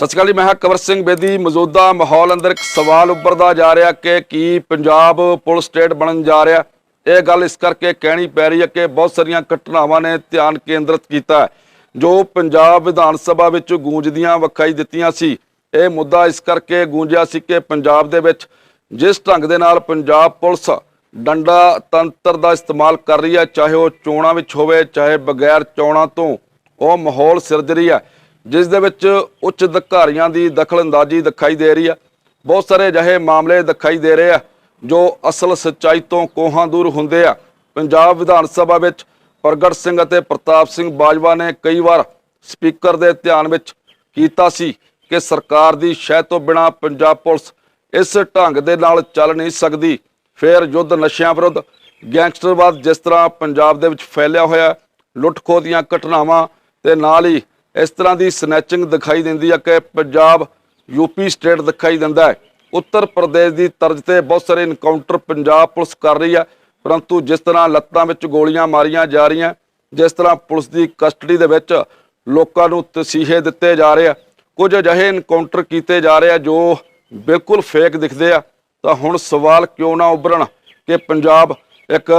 ਸਤਿ ਸ਼੍ਰੀ ਅਕਾਲ ਜੀ, ਮੈਂ ਹਾਂ ਕਵਰ ਸਿੰਘ ਬੇਦੀ। ਮੌਜੂਦਾ ਮਾਹੌਲ ਅੰਦਰ ਇੱਕ ਸਵਾਲ ਉੱਭਰਦਾ ਜਾ ਰਿਹਾ ਕਿ ਕੀ ਪੰਜਾਬ ਪੁਲਿਸ ਸਟੇਟ ਬਣਨ ਜਾ ਰਿਹਾ ਇਹ ਗੱਲ ਇਸ ਕਰਕੇ ਕਹਿਣੀ ਪੈ ਰਹੀ ਹੈ ਕਿ ਬਹੁਤ ਸਾਰੀਆਂ ਘਟਨਾਵਾਂ ਨੇ ਧਿਆਨ ਕੇਂਦਰਿਤ ਕੀਤਾ ਜੋ ਪੰਜਾਬ ਵਿਧਾਨ ਸਭਾ ਵਿੱਚ ਗੂੰਜਦੀਆਂ ਵਿਖਾਈ ਦਿੱਤੀਆਂ ਸੀ। ਇਹ ਮੁੱਦਾ ਇਸ ਕਰਕੇ ਗੂੰਜਿਆ ਸੀ ਕਿ ਪੰਜਾਬ ਦੇ ਵਿੱਚ ਜਿਸ ਢੰਗ ਦੇ ਨਾਲ ਪੰਜਾਬ ਪੁਲਿਸ ਡੰਡਾ ਤੰਤਰ ਦਾ ਇਸਤੇਮਾਲ ਕਰ ਰਹੀ ਹੈ, ਚਾਹੇ ਉਹ ਚੋਣਾਂ ਵਿੱਚ ਹੋਵੇ, ਚਾਹੇ ਬਗੈਰ ਚੋਣਾਂ ਤੋਂ, ਉਹ ਮਾਹੌਲ ਸਿਰਜ ਰਹੀ ਹੈ। ਜਿਸ ਦੇ ਵਿੱਚ ਉੱਚ ਅਧਿਕਾਰੀਆਂ ਦੀ ਦਖਲਅੰਦਾਜ਼ੀ ਦਿਖਾਈ ਦੇ ਰਹੀ ਹੈ ਬਹੁਤ ਸਾਰੇ ਅਜਿਹੇ ਮਾਮਲੇ ਦਿਖਾਈ ਦੇ ਰਹੇ ਆ ਜੋ ਅਸਲ ਸੱਚਾਈ ਤੋਂ ਕੋਹਾਂ ਦੂਰ ਹੁੰਦੇ ਆ। ਪੰਜਾਬ ਵਿਧਾਨ ਸਭਾ ਵਿੱਚ ਪ੍ਰਗਟ ਸਿੰਘ ਅਤੇ ਪ੍ਰਤਾਪ ਸਿੰਘ ਬਾਜਵਾ ਨੇ ਕਈ ਵਾਰ ਸਪੀਕਰ ਦੇ ਧਿਆਨ ਵਿੱਚ ਕੀਤਾ ਸੀ ਕਿ ਸਰਕਾਰ ਦੀ ਸ਼ਹਿ ਤੋਂ ਬਿਨਾ ਪੰਜਾਬ ਪੁਲਿਸ ਇਸ ਢੰਗ ਦੇ ਨਾਲ ਚੱਲ ਨਹੀਂ ਸਕਦੀ। ਫਿਰ ਯੁੱਧ ਨਸ਼ਿਆਂ ਵਿਰੁੱਧ ਗੈਂਗਸਟਰਵਾਦ ਜਿਸ ਤਰ੍ਹਾਂ ਪੰਜਾਬ ਦੇ ਵਿੱਚ ਫੈਲਿਆ ਹੋਇਆ ਹੈ, ਲੁੱਟ-ਖੋਹ ਦੀਆਂ ਘਟਨਾਵਾਂ ਤੇ ਨਾਲ ਹੀ ਇਸ ਤਰ੍ਹਾਂ ਦੀ ਸਨੈਚਿੰਗ ਦਿਖਾਈ ਦਿੰਦੀ ਹੈ ਕਿ ਪੰਜਾਬ ਯੂਪੀ ਸਟੇਟ ਦਿਖਾਈ ਦਿੰਦਾ ਹੈ। ਉੱਤਰ ਪ੍ਰਦੇਸ਼ ਦੀ ਤਰਜ਼ ਤੇ ਬਹੁਤ ਸਾਰੇ ਇਨਕਾਊਂਟਰ ਪੰਜਾਬ ਪੁਲਿਸ ਕਰ ਰਹੀ ਹੈ ਪਰੰਤੂ ਜਿਸ ਤਰ੍ਹਾਂ ਲੱਤਾਂ ਵਿੱਚ ਗੋਲੀਆਂ ਮਾਰੀਆਂ ਜਾ ਰਹੀਆਂ, ਜਿਸ ਤਰ੍ਹਾਂ ਪੁਲਿਸ ਦੀ ਕਸਟਡੀ ਦੇ ਵਿੱਚ ਲੋਕਾਂ ਨੂੰ ਤਸੀਹੇ ਦਿੱਤੇ ਜਾ ਰਹੇ ਆ, ਕੁਝ ਅਜਿਹੇ ਇਨਕਾਊਂਟਰ ਕੀਤੇ ਜਾ ਰਹੇ ਆ ਜੋ ਬਿਲਕੁਲ ਫੇਕ ਦਿਖਦੇ ਆ। ਤਾਂ ਹੁਣ ਸਵਾਲ ਕਿਉਂ ਨਾ ਉੱਭਰਨ ਕਿ ਪੰਜਾਬ ਇੱਕ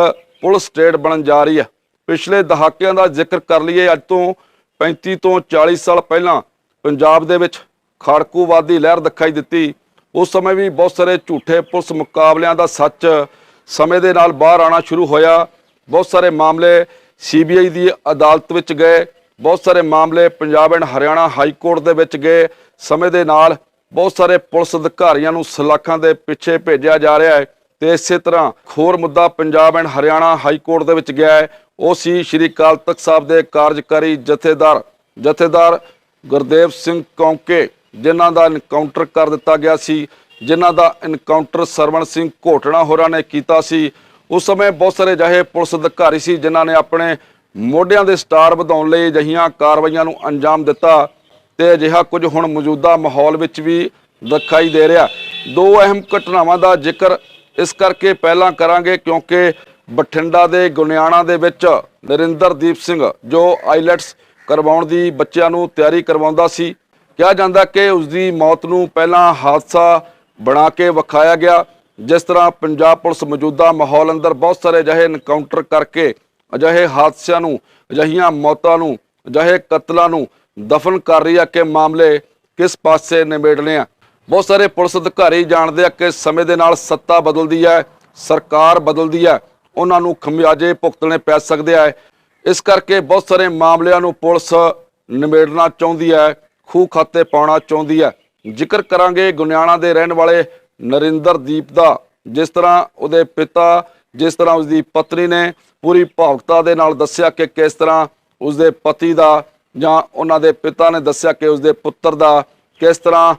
ਪੁਲਿਸ ਸਟੇਟ ਬਣਨ ਜਾ ਰਹੀ ਹੈ ਪਿਛਲੇ ਦਹਾਕਿਆਂ ਦਾ ਜ਼ਿਕਰ ਕਰ ਲਈਏ, ਅੱਜ ਤੋਂ 35 ਤੋਂ 40 ਸਾਲ ਪਹਿਲਾਂ ਪੰਜਾਬ ਦੇ ਵਿੱਚ ਖਾੜਕੂਵਾਦੀ ਲਹਿਰ ਦਿਖਾਈ ਦਿੱਤੀ। ਉਸ ਸਮੇਂ ਵੀ ਬਹੁਤ ਸਾਰੇ ਝੂਠੇ ਪੁਲਿਸ ਮੁਕਾਬਲਿਆਂ ਦਾ ਸੱਚ ਸਮੇਂ ਦੇ ਨਾਲ ਬਾਹਰ ਆਣਾ ਸ਼ੁਰੂ ਹੋਇਆ। ਬਹੁਤ ਸਾਰੇ ਮਾਮਲੇ ਸੀਬੀਆਈ ਦੀ ਅਦਾਲਤ ਵਿੱਚ ਗਏ। ਬਹੁਤ ਸਾਰੇ ਮਾਮਲੇ Punjab and Haryana high court ਦੇ ਵਿੱਚ ਗਏ। ਸਮੇਂ ਦੇ ਨਾਲ ਬਹੁਤ ਸਾਰੇ ਪੁਲਿਸ ਅਧਿਕਾਰੀਆਂ ਨੂੰ ਸਲਾਖਾਂ ਦੇ ਪਿੱਛੇ ਭੇਜਿਆ ਜਾ ਰਿਹਾ ਹੈ। ਤੇ ਇਸੇ ਤਰ੍ਹਾਂ ਹੋਰ ਮੁੱਦਾ Punjab and Haryana high court ਦੇ ਵਿੱਚ ਗਿਆ ਹੈ। ਉਹ ਸੀ ਸ਼੍ਰੀ ਅਕਾਲ ਤਖਤ ਸਾਹਿਬ ਦੇ ਕਾਰਜਕਾਰੀ ਜਥੇਦਾਰ ਜਥੇਦਾਰ ਗੁਰਦੇਵ ਸਿੰਘ ਕੌਂਕੇ, ਜਿਨ੍ਹਾਂ ਦਾ ਇਨਕਾਊਂਟਰ ਕਰ ਦਿੱਤਾ ਗਿਆ ਸੀ, ਜਿਨ੍ਹਾਂ ਦਾ ਇਨਕਾਊਂਟਰ ਸਰਵਣ ਸਿੰਘ ਘੋਟਣਾ ਹੋਰਾਂ ਨੇ ਕੀਤਾ ਸੀ। ਉਸ ਸਮੇਂ ਬਹੁਤ ਸਾਰੇ ਅਜਿਹੇ ਪੁਲਿਸ ਅਧਿਕਾਰੀ ਸੀ, ਜਿਨ੍ਹਾਂ ਨੇ ਆਪਣੇ ਮੋਢਿਆਂ ਦੇ ਸਟਾਰ ਵਧਾਉਣ ਲਈ ਅਜਿਹੀਆਂ ਕਾਰਵਾਈਆਂ ਨੂੰ ਅੰਜਾਮ ਦਿੱਤਾ ਤੇ ਅਜਿਹਾ ਕੁਝ ਹੁਣ ਮੌਜੂਦਾ ਮਾਹੌਲ ਵਿੱਚ ਵੀ ਦਿਖਾਈ ਦੇ ਰਿਹਾ। ਦੋ ਅਹਿਮ ਘਟਨਾਵਾਂ ਦਾ ਜ਼ਿਕਰ ਇਸ ਕਰਕੇ ਪਹਿਲਾਂ ਕਰਾਂਗੇ ਕਿਉਂਕਿ ਬਠਿੰਡਾ ਦੇ ਗੁਨਿਆਣਾ ਦੇ ਵਿੱਚ ਨਰਿੰਦਰਦੀਪ ਸਿੰਘ ਜੋ ਆਈਲੈਟਸ ਕਰਵਾਉਣ ਦੀ ਬੱਚਿਆਂ ਨੂੰ ਤਿਆਰੀ ਕਰਵਾਉਂਦਾ ਸੀ। ਕਿਹਾ ਜਾਂਦਾ ਕਿ ਉਸ ਦੀ ਮੌਤ ਨੂੰ ਪਹਿਲਾਂ ਹਾਦਸਾ ਬਣਾ ਕੇ ਵਿਖਾਇਆ ਗਿਆ, ਜਿਸ ਤਰ੍ਹਾਂ ਪੰਜਾਬ ਪੁਲਿਸ ਮੌਜੂਦਾ ਮਾਹੌਲ ਅੰਦਰ ਬਹੁਤ ਸਾਰੇ ਅਜਿਹੇ ਇਨਕਾਊਂਟਰ ਕਰਕੇ ਅਜਿਹੇ ਹਾਦਸਿਆਂ ਨੂੰ, ਅਜਿਹੀਆਂ ਮੌਤਾਂ ਨੂੰ, ਅਜਿਹੇ ਕਤਲਾਂ ਨੂੰ ਦਫਨ ਕਰ ਰਹੀ ਹੈ ਕਿ ਮਾਮਲੇ ਕਿਸ ਪਾਸੇ ਨਿਬੇੜਨੇ ਆ। ਬਹੁਤ ਸਾਰੇ ਪੁਲਿਸ ਅਧਿਕਾਰੀ ਜਾਣਦੇ ਆ ਕਿ ਸਮੇਂ ਦੇ ਨਾਲ ਸੱਤਾ ਬਦਲਦੀ ਹੈ, ਸਰਕਾਰ ਬਦਲਦੀ ਹੈ, ਉਹਨਾਂ ਨੂੰ ਖਮਿਆਜੇ ਭੁਗਤਣੇ ਪੈ ਸਕਦੇ ਆ। ਇਸ ਕਰਕੇ ਬਹੁਤ ਸਾਰੇ ਮਾਮਲਿਆਂ ਨੂੰ ਪੁਲਿਸ ਨਿਬੇੜਨਾ ਚਾਹੁੰਦੀ ਹੈ, ਖੂਹ ਖਾਤੇ ਪਾਉਣਾ ਚਾਹੁੰਦੀ ਹੈ। ਜ਼ਿਕਰ ਕਰਾਂਗੇ ਗੁਨਿਆਣਾ ਦੇ ਰਹਿਣ ਵਾਲੇ ਨਰਿੰਦਰਦੀਪ ਦਾ, ਜਿਸ ਤਰ੍ਹਾਂ ਉਹਦੇ ਪਿਤਾ, ਜਿਸ ਤਰ੍ਹਾਂ ਉਸਦੀ ਪਤਨੀ ਨੇ ਪੂਰੀ ਭਾਵੁਕਤਾ ਦੇ ਨਾਲ ਦੱਸਿਆ ਕਿ ਕਿਸ ਤਰ੍ਹਾਂ ਉਸਦੇ ਪਤੀ ਦਾ ਜਾਂ ਉਹਨਾਂ ਦੇ ਪਿਤਾ ਨੇ ਦੱਸਿਆ ਕਿ ਉਸਦੇ ਪੁੱਤਰ ਦਾ ਕਿਸ ਤਰ੍ਹਾਂ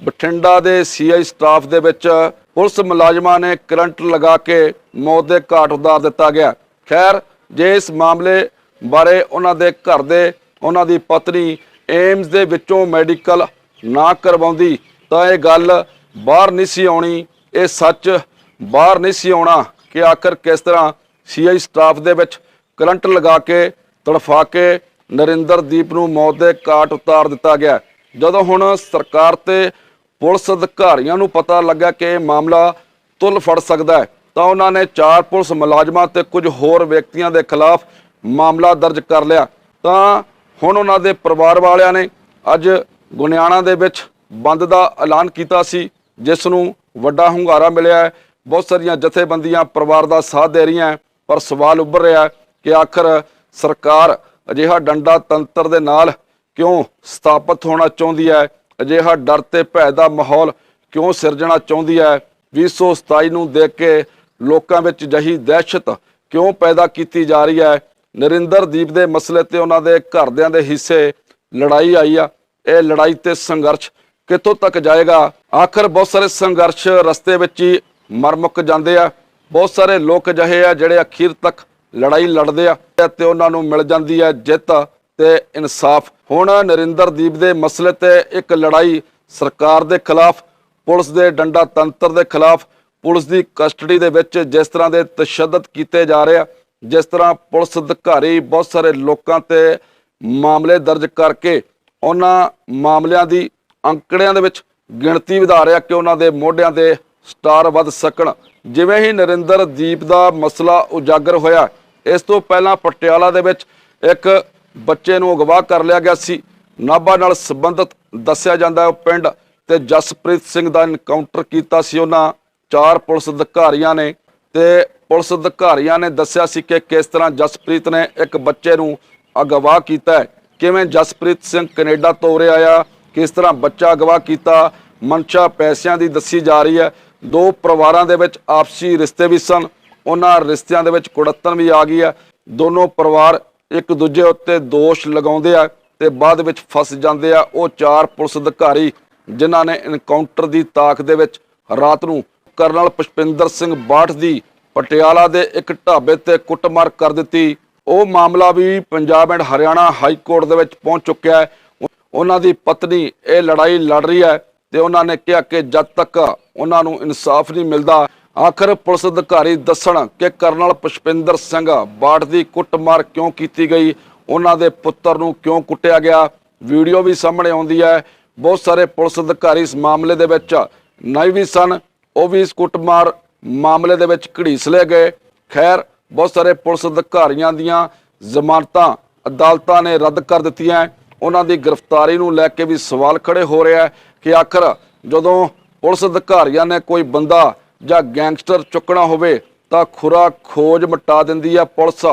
ਬਠਿੰਡਾ ਦੇ ਸੀਆਈ ਸਟਾਫ ਦੇ ਵਿੱਚ ਪੁਲਿਸ ਮੁਲਾਜ਼ਮਾਂ ਨੇ ਕਰੰਟ ਲਗਾ ਕੇ ਮੌਤ ਦੇ ਘਾਟ ਉਤਾਰ ਦਿੱਤਾ ਗਿਆ। ਖੈਰ, ਜੇ ਇਸ ਮਾਮਲੇ ਬਾਰੇ ਉਹਨਾਂ ਦੇ ਘਰ ਦੇ, ਉਹਨਾਂ ਦੀ ਪਤਨੀ ਏਮਸ ਦੇ ਵਿੱਚੋਂ ਮੈਡੀਕਲ ਨਾ ਕਰਵਾਉਂਦੀ, ਤਾਂ ਇਹ ਗੱਲ ਬਾਹਰ ਨਹੀਂ ਸੀ ਆਉਣੀ। ਇਹ ਸੱਚ ਬਾਹਰ ਨਹੀਂ ਸੀ ਆਉਣਾ ਕਿ ਆਖਰ ਕਿਸ ਤਰ੍ਹਾਂ ਸੀਆਈ ਸਟਾਫ ਦੇ ਵਿੱਚ ਕਰੰਟ ਲਗਾ ਕੇ, ਤੜਫਾ ਕੇ ਨਰਿੰਦਰਦੀਪ ਨੂੰ ਮੌਤ ਦੇ ਘਾਟ ਉਤਾਰ ਦਿੱਤਾ ਗਿਆ। ਜਦੋਂ ਹੁਣ ਸਰਕਾਰ ਤੇ ਪੁਲਿਸ ਅਧਿਕਾਰੀਆਂ ਨੂੰ ਪਤਾ ਲੱਗਾ ਕਿ ਇਹ ਮਾਮਲਾ ਤੁਲ ਫੜ ਸਕਦਾ ਹੈ, ਤਾਂ ਉਹਨਾਂ ਨੇ ਚਾਰ ਪੁਲਿਸ ਮੁਲਾਜ਼ਮਾਂ ਤੇ ਕੁਝ ਹੋਰ ਵਿਅਕਤੀਆਂ ਦੇ ਖਿਲਾਫ ਮਾਮਲਾ ਦਰਜ ਕਰ ਲਿਆ। ਤਾਂ ਹੁਣ ਉਹਨਾਂ ਦੇ ਪਰਿਵਾਰ ਵਾਲਿਆਂ ਨੇ ਅੱਜ ਗੁਨਿਆਣਾ ਦੇ ਵਿੱਚ ਬੰਦ ਦਾ ਐਲਾਨ ਕੀਤਾ ਸੀ, ਜਿਸ ਨੂੰ ਵੱਡਾ ਹੁੰਗਾਰਾ ਮਿਲਿਆ ਹੈ। ਬਹੁਤ ਸਾਰੀਆਂ ਜਥੇਬੰਦੀਆਂ ਪਰਿਵਾਰ ਦਾ ਸਾਥ ਦੇ ਰਹੀਆਂ ਪਰ ਸਵਾਲ ਉੱਭਰ ਰਿਹਾ ਕਿ ਆਖਰ ਸਰਕਾਰ ਅਜਿਹਾ ਡੰਡਾ ਤੰਤਰ ਦੇ ਨਾਲ ਕਿਉਂ ਸਥਾਪਿਤ ਹੋਣਾ ਚਾਹੁੰਦੀ ਹੈ? ਅਜਿਹਾ ਡਰ ਤੇ ਭੈ ਦਾ ਮਾਹੌਲ ਕਿਉਂ ਸਿਰਜਣਾ ਚਾਹੁੰਦੀ ਹੈ? 2027 ਨੂੰ ਦੇਖ ਕੇ ਲੋਕਾਂ ਵਿੱਚ ਜਹੀ ਦਹਿਸ਼ਤ ਕਿਉਂ ਪੈਦਾ ਕੀਤੀ ਜਾ ਰਹੀ ਹੈ? ਨਰਿੰਦਰਦੀਪ ਦੇ ਮਸਲੇ ਤੇ ਉਹਨਾਂ ਦੇ ਘਰਦਿਆਂ ਦੇ ਹਿੱਸੇ ਲੜਾਈ ਆਈ ਆ। ਇਹ ਲੜਾਈ ਤੇ ਸੰਘਰਸ਼ ਕਿੱਥੋਂ ਤੱਕ ਜਾਏਗਾ? ਆਖਰ ਬਹੁਤ ਸਾਰੇ ਸੰਘਰਸ਼ ਰਸਤੇ ਵਿੱਚ ਹੀ ਮਰ ਮੁੱਕ ਜਾਂਦੇ ਆ। ਬਹੁਤ ਸਾਰੇ ਲੋਕ ਅਜਿਹੇ ਆ ਜਿਹੜੇ ਅਖੀਰ ਤੱਕ ਲੜਾਈ ਲੜਦੇ ਆ ਤੇ ਉਹਨਾਂ ਨੂੰ ਮਿਲ ਜਾਂਦੀ ਹੈ ਜਿੱਤ ਤੇ ਇਨਸਾਫ। ਹੁਣ ਨਰਿੰਦਰਦੀਪ ਦੇ ਮਸਲੇ ਤੇ ਇੱਕ ਲੜਾਈ ਸਰਕਾਰ ਦੇ ਖਿਲਾਫ, ਪੁਲਿਸ ਦੇ ਡੰਡਾ ਤੰਤਰ ਦੇ ਖਿਲਾਫ, ਪੁਲਿਸ ਦੀ ਕਸਟਡੀ ਦੇ ਵਿੱਚ ਜਿਸ ਤਰ੍ਹਾਂ ਦੇ ਤਸ਼ੱਦਦ ਕੀਤੇ ਜਾ ਰਹੇ ਆ, ਜਿਸ ਤਰ੍ਹਾਂ ਪੁਲਿਸ ਅਧਿਕਾਰੀ ਬਹੁਤ ਸਾਰੇ ਲੋਕਾਂ ਤੇ ਮਾਮਲੇ ਦਰਜ ਕਰਕੇ ਉਹਨਾਂ ਮਾਮਲਿਆਂ ਦੀ ਅੰਕੜਿਆਂ ਦੇ ਵਿੱਚ ਗਿਣਤੀ ਵਧਾ ਰਿਹਾ ਕਿ ਉਹਨਾਂ ਦੇ ਮੋਢਿਆਂ ਦੇ ਸਟਾਰ ਵੱਧ ਸਕਣ। ਜਿਵੇਂ ਹੀ ਨਰਿੰਦਰ ਦੀਪ ਦਾ ਮਸਲਾ ਉਜਾਗਰ ਹੋਇਆ, ਇਸ ਤੋਂ ਪਹਿਲਾਂ ਪਟਿਆਲਾ ਦੇ ਵਿੱਚ ਇੱਕ ਬੱਚੇ ਨੂੰ ਅਗਵਾ ਕਰ ਲਿਆ ਗਿਆ ਸੀ। ਨਾਭਾ ਨਾਲ ਸੰਬੰਧਿਤ ਦੱਸਿਆ ਜਾਂਦਾ ਹੈ, ਉਹ ਪਿੰਡ ਤੇ ਜਸਪ੍ਰੀਤ ਸਿੰਘ ਦਾ ਇਨਕਾਊਂਟਰ ਕੀਤਾ ਸੀ। ਉਹਨਾਂ ਚਾਰ ਪੁਲਿਸ ਅਧਿਕਾਰੀਆਂ ਨੇ ਤੇ ਪੁਲਿਸ ਅਧਿਕਾਰੀਆਂ ਨੇ ਦੱਸਿਆ ਸੀ ਕਿ ਕਿਸ ਤਰ੍ਹਾਂ ਜਸਪ੍ਰੀਤ ਨੇ ਇੱਕ ਬੱਚੇ ਨੂੰ ਅਗਵਾ ਕੀਤਾ ਹੈ। ਕਿਵੇਂ ਜਸਪ੍ਰੀਤ ਸਿੰਘ ਕੈਨੇਡਾ ਤੋਂ ਉਰੇ ਆਇਆ, ਕਿਸ ਤਰ੍ਹਾਂ ਬੱਚਾ ਅਗਵਾ ਕੀਤਾ, ਮਨਸ਼ਾ ਪੈਸਿਆਂ ਦੀ ਦੱਸੀ ਜਾ ਰਹੀ ਹੈ। ਦੋ ਪਰਿਵਾਰਾਂ ਦੇ ਵਿੱਚ ਆਪਸੀ ਰਿਸ਼ਤੇ ਵੀ ਸਨ, ਉਹਨਾਂ ਰਿਸ਼ਤਿਆਂ ਦੇ ਵਿੱਚ ਕੁੜੱਤਣ ਵੀ ਆ ਗਈ ਹੈ। ਦੋਨੋਂ ਪਰਿਵਾਰ ਇੱਕ ਦੂਜੇ ਉੱਤੇ ਦੋਸ਼ ਲਗਾਉਂਦੇ ਆ ਤੇ ਬਾਅਦ ਵਿੱਚ ਫਸ ਜਾਂਦੇ ਆ। ਉਹ ਚਾਰ ਪੁਲਿਸ ਅਧਿਕਾਰੀ ਜਿਨ੍ਹਾਂ ਨੇ ਇਨਕਾਊਂਟਰ ਦੀ ਤਾਕ ਦੇ ਵਿੱਚ ਰਾਤ ਨੂੰ ਕਰਨਲ ਪੁਸ਼ਪਿੰਦਰ ਸਿੰਘ ਬਾਠ ਦੀ ਪਟਿਆਲਾ ਦੇ ਇੱਕ ਢਾਬੇ ਤੇ ਕੁੱਟਮਾਰ ਕਰ ਦਿੱਤੀ। ਉਹ ਮਾਮਲਾ ਵੀ Punjab and Haryana high court ਦੇ ਵਿੱਚ ਪਹੁੰਚ ਚੁੱਕਿਆ ਹੈ। ਉਹਨਾਂ ਦੀ ਪਤਨੀ, ਇਹ ਲੜਾਈ ਲੜ ਰਹੀ ਹੈ ਤੇ ਉਹਨਾਂ ਨੇ ਕਿਹਾ ਕਿ ਜਦ ਤੱਕ ਉਹਨਾਂ ਨੂੰ ਇਨਸਾਫ ਨਹੀਂ ਮਿਲਦਾ ਆਖਰ ਪੁਲਿਸ ਅਧਿਕਾਰੀ ਦੱਸਣ ਕਿ ਕਰਨਲ ਪੁਸ਼ਪਿੰਦਰ ਸਿੰਘ ਬਾਠ ਦੀ ਕੁੱਟਮਾਰ ਕਿਉਂ ਕੀਤੀ ਗਈ, ਉਹਨਾਂ ਦੇ ਪੁੱਤਰ ਨੂੰ ਕਿਉਂ ਕੁੱਟਿਆ ਗਿਆ? ਵੀਡੀਓ ਵੀ ਸਾਹਮਣੇ ਆਉਂਦੀ ਹੈ। ਬਹੁਤ ਸਾਰੇ ਪੁਲਿਸ ਅਧਿਕਾਰੀ ਇਸ ਮਾਮਲੇ ਦੇ ਵਿੱਚ ਨਹੀਂ ਵੀ ਸਨ, ਉਹ ਵੀ ਇਸ ਕੁੱਟਮਾਰ ਮਾਮਲੇ ਦੇ ਵਿੱਚ ਘੜੀਸ ਲਏ ਗਏ। ਖੈਰ, ਬਹੁਤ ਸਾਰੇ ਪੁਲਿਸ ਅਧਿਕਾਰੀਆਂ ਦੀਆਂ ਜ਼ਮਾਨਤਾਂ, ਅਦਾਲਤਾਂ ਨੇ ਰੱਦ ਕਰ ਦਿੱਤੀਆਂ ਉਹਨਾਂ ਦੀ ਗ੍ਰਿਫਤਾਰੀ ਨੂੰ ਲੈ ਕੇ ਵੀ ਸਵਾਲ ਖੜੇ ਹੋ ਰਿਹਾ ਹੈ ਕਿ ਆਖਰ ਜਦੋਂ ਪੁਲਿਸ ਅਧਿਕਾਰੀਆਂ ਨੇ ਕੋਈ ਬੰਦਾ ਜਾਂ ਗੈਂਗਸਟਰ ਚੁੱਕਣਾ ਹੋਵੇ ਤਾਂ ਖੁਰਾ ਖੋਜ ਮਟਾ ਦਿੰਦੀ ਹੈ ਪੁਲਿਸ।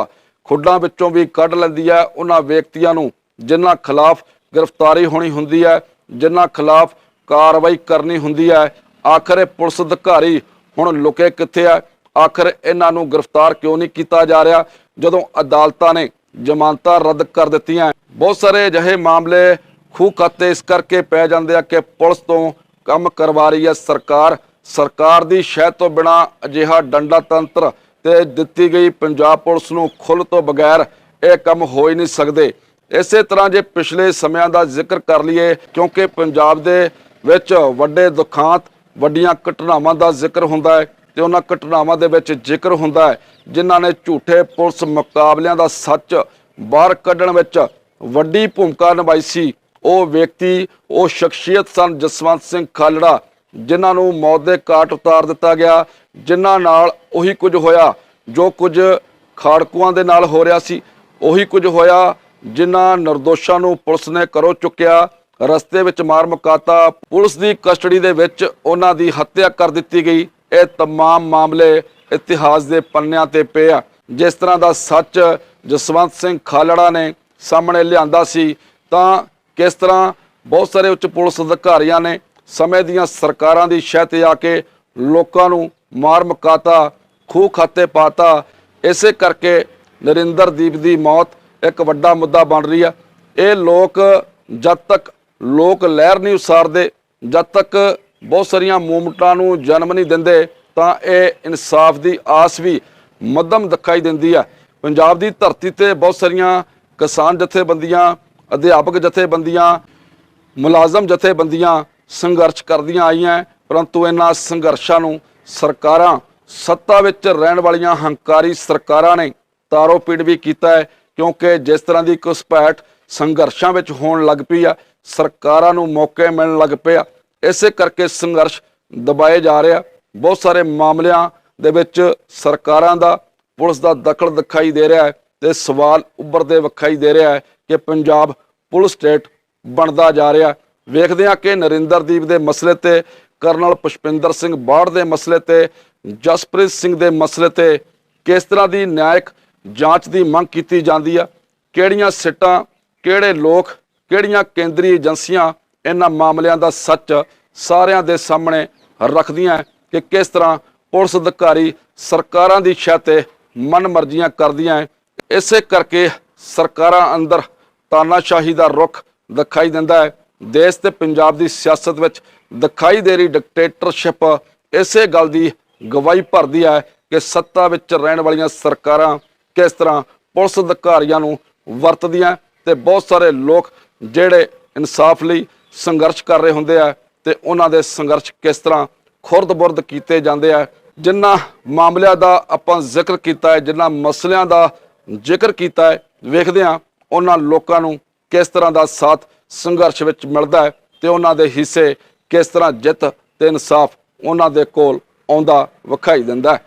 ਖੁੱਡਾਂ ਵਿੱਚੋਂ ਵੀ ਕੱਢ ਲੈਂਦੀ ਹੈ ਉਹਨਾਂ ਵਿਅਕਤੀਆਂ ਨੂੰ, ਜਿਨ੍ਹਾਂ ਖਿਲਾਫ ਗ੍ਰਿਫਤਾਰੀ ਹੋਣੀ ਹੁੰਦੀ ਹੈ, ਜਿਨ੍ਹਾਂ ਖਿਲਾਫ ਕਾਰਵਾਈ ਕਰਨੀ ਹੁੰਦੀ ਹੈ। ਆਖਰ ਇਹ ਪੁਲਿਸ ਅਧਿਕਾਰੀ ਹੁਣ ਲੁਕੇ ਕਿੱਥੇ ਆ? ਆਖਰ ਇਹਨਾਂ ਨੂੰ ਗ੍ਰਿਫਤਾਰ ਕਿਉਂ ਨਹੀਂ ਕੀਤਾ ਜਾ ਰਿਹਾ? ਜਦੋਂ ਅਦਾਲਤਾਂ ਨੇ ਜ਼ਮਾਨਤਾਂ ਰੱਦ ਕਰ ਦਿੱਤੀਆਂ, ਬਹੁਤ ਸਾਰੇ ਅਜਿਹੇ ਮਾਮਲੇ ਖੂਹ ਖਾਤੇ ਇਸ ਕਰਕੇ ਪੈ ਜਾਂਦੇ ਆ ਕਿ ਪੁਲਿਸ ਤੋਂ ਕੰਮ ਕਰਵਾ ਰਹੀ ਹੈ ਸਰਕਾਰ। ਸਰਕਾਰ ਦੀ ਸ਼ਹਿ ਤੋਂ ਬਿਨਾ ਅਜਿਹਾ ਡੰਡਾ ਤੰਤਰ ਤੇ ਦਿੱਤੀ ਗਈ ਪੰਜਾਬ ਪੁਲਿਸ ਨੂੰ ਖੁੱਲ ਤੋਂ ਬਗੈਰ ਇਹ ਕੰਮ ਹੋ ਹੀ ਨਹੀਂ ਸਕਦੇ। ਇਸੇ ਤਰ੍ਹਾਂ ਜੇ ਪਿਛਲੇ ਸਮਿਆਂ ਦਾ ਜ਼ਿਕਰ ਕਰ ਲਈਏ, ਕਿਉਂਕਿ ਪੰਜਾਬ ਦੇ ਵਿੱਚ ਵੱਡੇ ਦੁਖਾਂਤ, ਵੱਡੀਆਂ ਘਟਨਾਵਾਂ ਦਾ ਜ਼ਿਕਰ ਹੁੰਦਾ ਹੈ ਤੇ ਉਹਨਾਂ ਘਟਨਾਵਾਂ ਦੇ ਵਿੱਚ ਜ਼ਿਕਰ ਹੁੰਦਾ ਹੈ, ਜਿਨ੍ਹਾਂ ਨੇ ਝੂਠੇ ਪੁਲਿਸ ਮੁਕਾਬਲਿਆਂ ਦਾ ਸੱਚ ਬਾਹਰ ਕੱਢਣ ਵਿੱਚ ਵੱਡੀ ਭੂਮਿਕਾ ਨਿਭਾਈ ਸੀ। ਉਹ ਵਿਅਕਤੀ, ਉਹ ਸ਼ਖਸੀਅਤ ਸਨ ਜਸਵੰਤ ਸਿੰਘ ਖਾਲੜਾ ਜਿਨ੍ਹਾਂ ਨੂੰ ਮੌਤ ਦੇ ਕਾਟ ਉਤਾਰ ਦਿੱਤਾ ਗਿਆ ਜਿਨ੍ਹਾਂ ਨਾਲ ਉਹੀ ਕੁਝ ਹੋਇਆ ਜੋ ਕੁਝ ਖਾੜਕੂਆਂ ਦੇ ਨਾਲ ਹੋ ਰਿਹਾ ਸੀ ਉਹੀ ਕੁਝ ਹੋਇਆ ਜਿਨ੍ਹਾਂ ਨਿਰਦੋਸ਼ਾਂ ਨੂੰ ਪੁਲਿਸ ਨੇ ਕਰੋ ਚੁੱਕਿਆ ਰਸਤੇ ਵਿੱਚ ਮਾਰ ਮੁਕਾਤਾ ਪੁਲਿਸ ਦੀ ਕਸਟਡੀ ਦੇ ਵਿੱਚ ਉਹਨਾਂ ਦੀ ਹੱਤਿਆ ਕਰ ਦਿੱਤੀ ਗਈ ਇਹ तमाम ਮਾਮਲੇ ਇਤਿਹਾਸ ਦੇ ਪੰਨਿਆਂ ਤੇ ਪਏ ਆ ਜਿਸ ਤਰ੍ਹਾਂ ਦਾ ਸੱਚ ਜਸਵੰਤ ਸਿੰਘ ਖਾਲੜਾ ਨੇ ਸਾਹਮਣੇ ਲਿਆਂਦਾ ਸੀ ਤਾਂ ਕਿਸ ਤਰ੍ਹਾਂ ਬਹੁਤ ਸਾਰੇ ਉੱਚ ਪੁਲਿਸ ਅਧਿਕਾਰੀਆਂ ਨੇ ਸਮੇਂ ਦੀਆਂ ਸਰਕਾਰਾਂ ਦੀ ਸ਼ਹਿ ਤੇ ਆ ਕੇ ਲੋਕਾਂ ਨੂੰ ਮਾਰ ਮੁਕਾਤਾ, ਖੂਹ ਖਾਤੇ ਪਾਤਾ, ਇਸੇ ਕਰਕੇ ਨਰਿੰਦਰਦੀਪ ਦੀ ਮੌਤ ਇੱਕ ਵੱਡਾ ਮੁੱਦਾ ਬਣ ਰਹੀ ਆ। ਇਹ ਲੋਕ ਜਦ ਤੱਕ ਲੋਕ ਲਹਿਰ ਨਹੀਂ ਉਸਾਰਦੇ, ਜਦ ਤੱਕ ਬਹੁਤ ਸਾਰੀਆਂ ਮੂਵਮੈਂਟਾਂ ਨੂੰ ਜਨਮ ਨਹੀਂ ਦਿੰਦੇ, ਤਾਂ ਇਹ ਇਨਸਾਫ ਦੀ ਆਸ ਵੀ ਮੱਧਮ ਦਿਖਾਈ ਦਿੰਦੀ ਆ। ਪੰਜਾਬ ਦੀ ਧਰਤੀ ਤੇ ਬਹੁਤ ਸਾਰੀਆਂ ਕਿਸਾਨ ਜਥੇਬੰਦੀਆਂ, ਅਧਿਆਪਕ ਜਥੇਬੰਦੀਆਂ, ਮੁਲਾਜ਼ਮ ਜਥੇਬੰਦੀਆਂ ਸੰਘਰਸ਼ ਕਰਦੀਆਂ ਆਈਆਂ ਪਰੰਤੂ ਇਹਨਾਂ ਸੰਘਰਸ਼ਾਂ ਨੂੰ ਸਰਕਾਰਾਂ, ਸੱਤਾ ਵਿੱਚ ਰਹਿਣ ਵਾਲੀਆਂ ਹੰਕਾਰੀ ਸਰਕਾਰਾਂ ਨੇ ਤਾਰੋ ਪੀੜ ਵੀ ਕੀਤਾ ਹੈ, ਕਿਉਂਕਿ ਜਿਸ ਤਰ੍ਹਾਂ ਦੀ ਘੁਸਪੈਠ ਸੰਘਰਸ਼ਾਂ ਵਿੱਚ ਹੋਣ ਲੱਗ ਪਈ ਆ, ਸਰਕਾਰਾਂ ਨੂੰ ਮੌਕੇ ਮਿਲਣ ਲੱਗ ਪਿਆ ਇਸੇ ਕਰਕੇ ਸੰਘਰਸ਼ ਦਬਾਏ ਜਾ ਰਿਹਾ ਬਹੁਤ ਸਾਰੇ ਮਾਮਲਿਆਂ ਦੇ ਵਿੱਚ ਸਰਕਾਰਾਂ ਦਾ, ਪੁਲਿਸ ਦਾ ਦਖਲ ਦਿਖਾਈ ਦੇ ਰਿਹਾ ਹੈ ਤੇ ਸਵਾਲ ਉੱਭਰਦੇ ਵਿਖਾਈ ਦੇ ਰਿਹਾ ਹੈ ਕਿ ਪੰਜਾਬ ਪੁਲਿਸ ਸਟੇਟ ਬਣਦਾ ਜਾ ਰਿਹਾ ਵੇਖਦੇ ਹਾਂ ਕਿ ਨਰਿੰਦਰਦੀਪ ਦੇ ਮਸਲੇ ਤੇ ਕਰਨਲ ਪੁਸ਼ਪਿੰਦਰ ਸਿੰਘ ਬਾੜ ਦੇ ਮਸਲੇ ਤੇ, ਜਸਪ੍ਰੀਤ ਸਿੰਘ ਦੇ ਮਸਲੇ ਤੇ ਕਿਸ ਤਰ੍ਹਾਂ ਦੀ ਨਿਆਇਕ ਜਾਂਚ ਦੀ ਮੰਗ ਕੀਤੀ ਜਾਂਦੀ ਆ? ਕਿਹੜੀਆਂ ਸਿੱਟਾਂ, ਕਿਹੜੇ ਲੋਕ, ਕਿਹੜੀਆਂ ਕੇਂਦਰੀ ਏਜੰਸੀਆਂ ਇਹਨਾਂ ਮਾਮਲਿਆਂ ਦਾ ਸੱਚ ਸਾਰਿਆਂ ਦੇ ਸਾਹਮਣੇ ਰੱਖਦੀਆਂ ਕਿ ਕਿਸ ਤਰ੍ਹਾਂ ਪੁਲਿਸ ਅਧਿਕਾਰੀ ਸਰਕਾਰਾਂ ਦੀ ਸ਼ਹਿ ਤੇ ਮਨਮਰਜ਼ੀਆਂ ਕਰਦੀਆਂ ਹੈ? ਇਸੇ ਕਰਕੇ ਸਰਕਾਰਾਂ ਅੰਦਰ ਤਾਨਾਸ਼ਾਹੀ ਦਾ ਰੁਖ ਦਿਖਾਈ ਦਿੰਦਾ ਹੈ। ਦੇਸ਼ ਤੇ ਪੰਜਾਬ ਦੀ ਸਿਆਸਤ ਵਿੱਚ ਦਿਖਾਈ ਦੇ ਰਹੀ ਡਿਕਟੇਟਰਸ਼ਿਪ ਇਸੇ ਗੱਲ ਦੀ ਗਵਾਹੀ ਭਰਦੀ ਹੈ ਕਿ ਸੱਤਾ ਵਿੱਚ ਰਹਿਣ ਵਾਲੀਆਂ ਸਰਕਾਰਾਂ ਕਿਸ ਤਰ੍ਹਾਂ ਪੁਲਿਸ ਅਧਿਕਾਰੀਆਂ ਨੂੰ ਵਰਤਦੀਆਂ ਤੇ ਬਹੁਤ ਸਾਰੇ ਲੋਕ ਜਿਹੜੇ ਇਨਸਾਫ ਲਈ ਸੰਘਰਸ਼ ਕਰ ਰਹੇ ਹੁੰਦੇ ਆ ਤੇ ਉਹਨਾਂ ਦੇ ਸੰਘਰਸ਼ ਕਿਸ ਤਰ੍ਹਾਂ ਖੁਰਦ-ਬੁਰਦ ਕੀਤੇ ਜਾਂਦੇ ਆ। ਜਿਨ੍ਹਾਂ ਮਾਮਲਿਆਂ ਦਾ ਆਪਾਂ ਜ਼ਿਕਰ ਕੀਤਾ ਹੈ ਜਿਨ੍ਹਾਂ ਮਸਲਿਆਂ ਦਾ ਜ਼ਿਕਰ ਕੀਤਾ ਹੈ, ਵੇਖਦੇ ਆ ਉਹਨਾਂ ਲੋਕਾਂ ਨੂੰ ਕਿਸ ਤਰ੍ਹਾਂ ਦਾ ਸਾਥ ਸੰਘਰਸ਼ ਵਿੱਚ ਮਿਲਦਾ ਹੈ ਤੇ ਉਹਨਾਂ ਦੇ ਹਿੱਸੇ ਕਿਸ ਤਰ੍ਹਾਂ ਜਿੱਤ ਤੇ ਇਨਸਾਫ ਉਹਨਾਂ ਦੇ ਕੋਲ ਆਉਂਦਾ ਵਿਖਾਈ ਦਿੰਦਾ ਹੈ।